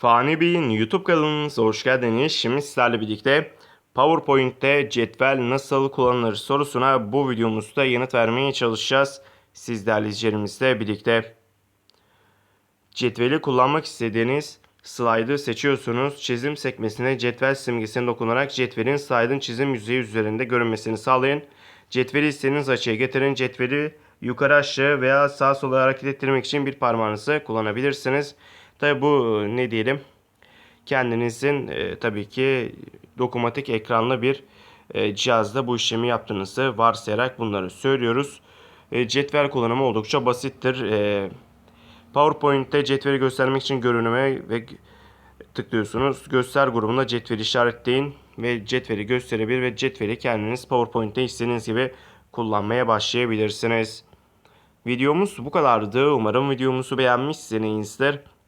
Fani Bey'in YouTube kanalınıza hoş geldiniz. Şimdi sizlerle birlikte PowerPoint'te cetvel nasıl kullanılır sorusuna bu videomuzda yanıt vermeye çalışacağız. Sizlerle izleyicilerimizle birlikte. Cetveli kullanmak istediğiniz slaydı seçiyorsunuz. Çizim sekmesine cetvel simgesine dokunarak cetvelin slaydın çizim yüzeyi üzerinde görünmesini sağlayın. Cetveli istediğiniz açıya getirin. Cetveli yukarı aşağı veya sağ sola hareket ettirmek için bir parmağınızı kullanabilirsiniz. Tabi bu e, ne diyelim kendinizin e, tabii ki dokunmatik ekranlı bir e, cihazda bu işlemi yaptığınızı varsayarak bunları söylüyoruz. E, cetvel kullanımı oldukça basittir. E, PowerPoint'te cetveli göstermek için görünüme ve tıklıyorsunuz. Göster grubunda cetveli işaretleyin ve cetveli gösterebilir ve cetveli kendiniz PowerPoint'te istediğiniz gibi kullanmaya başlayabilirsiniz. Videomuz bu kadardı. Umarım videomuzu beğenmişsinizdir.